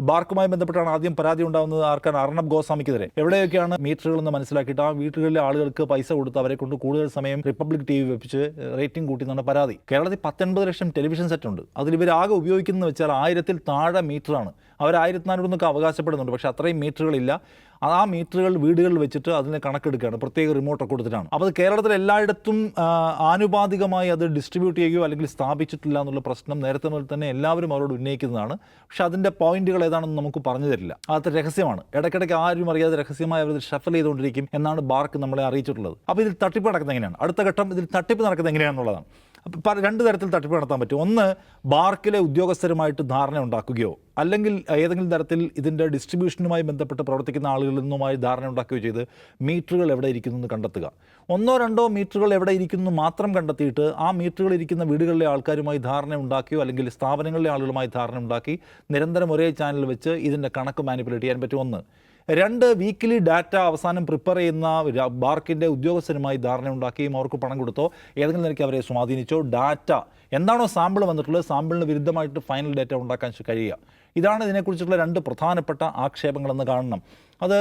ബാർക്കുമായി ബന്ധപ്പെട്ടാണ് ആദ്യം പരാതി ഉണ്ടാകുന്നത് ആർക്കാണ്? അർണബ് ഗോസ്വാമിക്കെതിരെ. എവിടെയൊക്കെയാണ് മീറ്ററുകൾ എന്ന് മനസ്സിലാക്കിയിട്ട് ആ വീട്ടുകളിലെ ആളുകൾക്ക് പൈസ കൊടുത്ത് അവരെ കൊണ്ട് കൂടുതൽ സമയം റിപ്പബ്ലിക് ടി വി വെപ്പിച്ച് റേറ്റിംഗ് കൂട്ടി എന്നാണ് പരാതി. കേരളത്തിൽ പത്തൊൻപത് ലക്ഷം ടെലിവിഷൻ സെറ്റ് ഉണ്ട് അതിൽ ഇവർ ആകെ ഉപയോഗിക്കുന്നത് വെച്ചാൽ ആയിരത്തിൽ താഴെ മീറ്ററാണ്. അവർ ആയിരത്തി നാനൂറെന്നൊക്കെ അവകാശപ്പെടുന്നുണ്ട്. പക്ഷേ അത്രയും മീറ്ററുകളില്ല. ആ മീറ്ററുകൾ വീടുകളിൽ വെച്ചിട്ട് അതിന് കണക്കെടുക്കുകയാണ്. പ്രത്യേക റിമോട്ടൊക്കെ കൊടുത്തിട്ടാണ്. അപ്പോൾ അത് കേരളത്തിൽ എല്ലായിടത്തും ആനുപാതികമായി അത് ഡിസ്ട്രിബ്യൂട്ട് ചെയ്യുകയോ അല്ലെങ്കിൽ സ്ഥാപിച്ചിട്ടില്ല എന്നുള്ള പ്രശ്നം നേരത്തെ മുതൽ തന്നെ എല്ലാവരും അവരോട് ഉന്നയിക്കുന്നതാണ്. പക്ഷെ അതിന്റെ പോയിന്റുകൾ ഏതാണെന്ന് നമുക്ക് പറഞ്ഞു തരില്ല. അത് രഹസ്യമാണ്. ഇടയ്ക്കിടയ്ക്ക് ആരും അറിയാതെ രഹസ്യമായി അവർ ഷഫൽ ചെയ്തുകൊണ്ടിരിക്കും എന്നാണ് ബാർക്ക് നമ്മളെ അറിയിച്ചിട്ടുള്ളത്. അപ്പോൾ ഇതിൽ തട്ടിപ്പ് നടക്കുന്നത് എങ്ങനെയാണ്? അടുത്ത ഘട്ടം ഇതിൽ തട്ടിപ്പ് നടക്കുന്നത് എങ്ങനെയാണെന്നുള്ളതാണ്. രണ്ട് തരത്തിൽ തട്ടിപ്പ് നടത്താൻ പറ്റും. ഒന്ന് ബാർക്കിലെ ഉദ്യോഗസ്ഥരുമായിട്ട് ധാരണ ഉണ്ടാക്കുകയോ അല്ലെങ്കിൽ ഏതെങ്കിലും തരത്തിൽ ഇതിന്റെ ഡിസ്ട്രിബ്യൂഷനുമായി ബന്ധപ്പെട്ട് പ്രവർത്തിക്കുന്ന ആളുകളിൽ നിന്നുമായി ധാരണ ഉണ്ടാക്കുകയോ ചെയ്ത് മീറ്ററുകൾ എവിടെ ഇരിക്കുന്നു എന്ന് കണ്ടെത്തുക. ഒന്നോ രണ്ടോ മീറ്ററുകൾ എവിടെ ഇരിക്കുന്നു മാത്രം കണ്ടെത്തിയിട്ട് ആ മീറ്ററുകൾ ഇരിക്കുന്ന വീടുകളിലെ ആൾക്കാരുമായി ധാരണ ഉണ്ടാക്കിയോ അല്ലെങ്കിൽ സ്ഥാപനങ്ങളിലെ ആളുകളുമായി ധാരണ ഉണ്ടാക്കി നിരന്തരം ഒരേ ചാനൽ വെച്ച് ഇതിന്റെ കണക്ക് മാനിപ്പുലേറ്റ് ചെയ്യാൻ പറ്റും. ഒന്ന് രണ്ട് വീക്കിലി ഡാറ്റ അവസാനം പ്രിപ്പയർ ചെയ്യുന്ന ബാർക്കിന്റെ ഉദ്യോഗസ്ഥരുമായി ധാരണ ഉണ്ടാക്കുകയും അവർക്ക് പണം കൊടുത്തോ ഏതെങ്കിലും നിലയ്ക്ക് അവരെ സ്വാധീനിച്ചോ ഡാറ്റ എന്താണോ സാമ്പിൾ വന്നിട്ടുള്ളത് സാമ്പിളിന് വിരുദ്ധമായിട്ട് ഫൈനൽ ഡാറ്റ ഉണ്ടാക്കാൻ കഴിയുക. ഇതാണ് ഇതിനെക്കുറിച്ചുള്ള രണ്ട് പ്രധാനപ്പെട്ട ആക്ഷേപങ്ങളെന്ന് കാണണം. അത്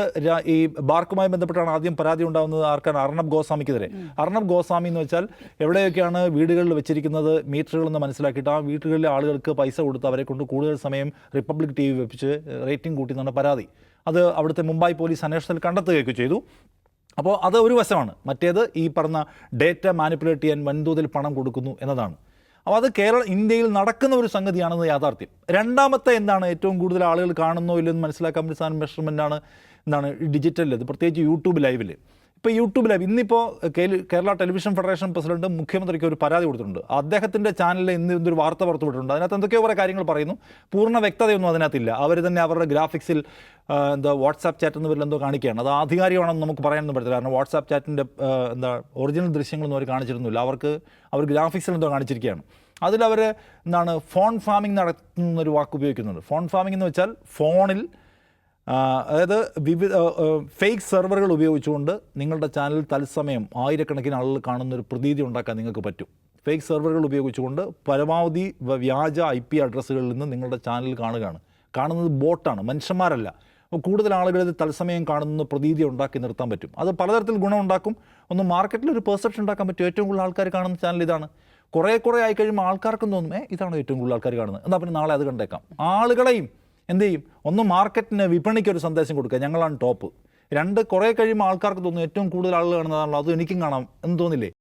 ഈ ബാർക്കുമായി ബന്ധപ്പെട്ടാണ് ആദ്യം പരാതി ഉണ്ടാകുന്നത് ആർക്കാണ്? അർണബ് ഗോസ്വാമിക്കെതിരെ. അർണബ് ഗോസ്വാമി എന്ന് വെച്ചാൽ എവിടെയൊക്കെയാണ് വീടുകളിൽ വെച്ചിരിക്കുന്നത് മീറ്ററുകൾ എന്ന് മനസ്സിലാക്കിയിട്ട് ആ വീട്ടുകളിലെ ആളുകൾക്ക് പൈസ കൊടുത്ത് അവരെ കൊണ്ട് കൂടുതൽ സമയം റിപ്പബ്ലിക് ടി വി വെപ്പിച്ച് റേറ്റിംഗ് കൂട്ടി എന്നാണ് പരാതി. അത് അവിടുത്തെ മുംബൈ പോലീസ് അന്വേഷണത്തിൽ കണ്ടെത്തുകയൊക്കെ ചെയ്തു. അപ്പോൾ അത് ഒരു വശമാണ്. മറ്റേത് ഈ പറഞ്ഞ ഡേറ്റ മാനിപ്പുലേറ്റ് ചെയ്യാൻ വൻതോതിൽ പണം കൊടുക്കുന്നു എന്നതാണ്. അപ്പോൾ അത് കേരള ഇന്ത്യയിൽ നടക്കുന്ന ഒരു സംഗതിയാണെന്ന് യാഥാർത്ഥ്യം. രണ്ടാമത്തെ എന്താണ്? ഏറ്റവും കൂടുതൽ ആളുകൾ കാണുന്നോ ഇല്ലെന്ന് മനസ്സിലാക്കാൻ സാധനം മെഷർമെന്റാണ് എന്താണ്? ഡിജിറ്റലിൽ പ്രത്യേകിച്ച് യൂട്യൂബ് ലൈവിൽ ഇപ്പോൾ യൂട്യൂബ് ലൈവ് ഇന്നിപ്പോൾ കേരള ടെലിവിഷൻ ഫെഡറേഷൻ പ്രസിഡന്റ് മുഖ്യമന്ത്രിക്ക് ഒരു പരാതി കൊടുത്തിട്ടുണ്ട്. അദ്ദേഹത്തിന്റെ ചാനലിൽ ഇന്ന് ഇന്നൊരു വാർത്ത പുറത്തുവിട്ടിട്ടുണ്ട്. അതിനകത്ത് എന്തൊക്കെയോ കുറേ കാര്യങ്ങൾ പറയുന്നു. പൂർണ വ്യക്തതയൊന്നും അതിനകത്തില്ല. അവർ തന്നെ അവരുടെ ഗ്രാഫിക്സിൽ എന്താ വാട്സാപ്പ് ചാറ്റ് എന്ന് എന്തോ കാണിക്കുകയാണ്. അത് ആധികാരികമാണെന്ന് നമുക്ക് പറയാനൊന്നും പറ്റില്ല കാരണം വാട്സാപ്പ് ചാറ്റിന്റെ എന്താ ഒറിജിനൽ ദൃശ്യങ്ങളൊന്നും അവർ കാണിച്ചിരുന്നില്ല. അവർക്ക് അവർ ഗ്രാഫിക്സിൽ എന്തോ കാണിച്ചിരിക്കുകയാണ്. അതിലവർ എന്താണ് ഫോൺ ഫാമിംഗ് നടത്തുന്നൊരു വാക്ക് ഉപയോഗിക്കുന്നുണ്ട്. ഫോൺ ഫാമിംഗ് എന്ന് വെച്ചാൽ ഫോണിൽ അതായത് വിവിധ ഫേക്ക് സെർവറുകൾ ഉപയോഗിച്ചുകൊണ്ട് നിങ്ങളുടെ ചാനൽ തത്സമയം ആയിരക്കണക്കിന് ആളുകൾ കാണുന്ന ഒരു പ്രതീതി ഉണ്ടാക്കാൻ നിങ്ങൾക്ക് പറ്റും. ഫേക്ക് സെർവറുകൾ ഉപയോഗിച്ചുകൊണ്ട് പരമാവധി വ്യാജ ഐ പി അഡ്രസ്സുകളിൽ നിന്ന് നിങ്ങളുടെ ചാനൽ കാണുകയാണ്. കാണുന്നത് ബോട്ടാണ് മനുഷ്യന്മാരല്ല. കൂടുതൽ ആളുകൾ ഇത് തത്സമയം കാണുന്ന പ്രതീതി ഉണ്ടാക്കി നിർത്താൻ പറ്റും. അത് പലതരത്തിൽ ഗുണമുണ്ടാക്കും. ഒന്ന് മാർക്കറ്റിൽ ഒരു പെർസെപ്ഷൻ ഉണ്ടാക്കാൻ പറ്റും. ഏറ്റവും കൂടുതൽ ആൾക്കാർ കാണുന്ന ചാനൽ ഇതാണ്. കുറേ കുറേ ആയി കഴിയുമ്പോൾ ആൾക്കാർക്കും തോന്നുമേ ഇതാണ് ഏറ്റവും കൂടുതൽ ആൾക്കാർ കാണുന്നത്. എന്നാൽ പിന്നെ നാളെ അത് കണ്ടേക്കാം. ആളുകളെയും എന്ത് ചെയ്യും? ഒന്ന് മാർക്കറ്റിന് വിപണിക്ക് ഒരു സന്ദേശം കൊടുക്കുക. ഞങ്ങളാണ് ടോപ്പ്. രണ്ട് കുറേ കഴിയുമ്പോൾ ആൾക്കാർക്ക് തോന്നും ഏറ്റവും കൂടുതൽ ആളുകൾ കാണുന്നതാണല്ലോ. അതും എനിക്കും കാണാം. എന്ന് തോന്നില്ലേ?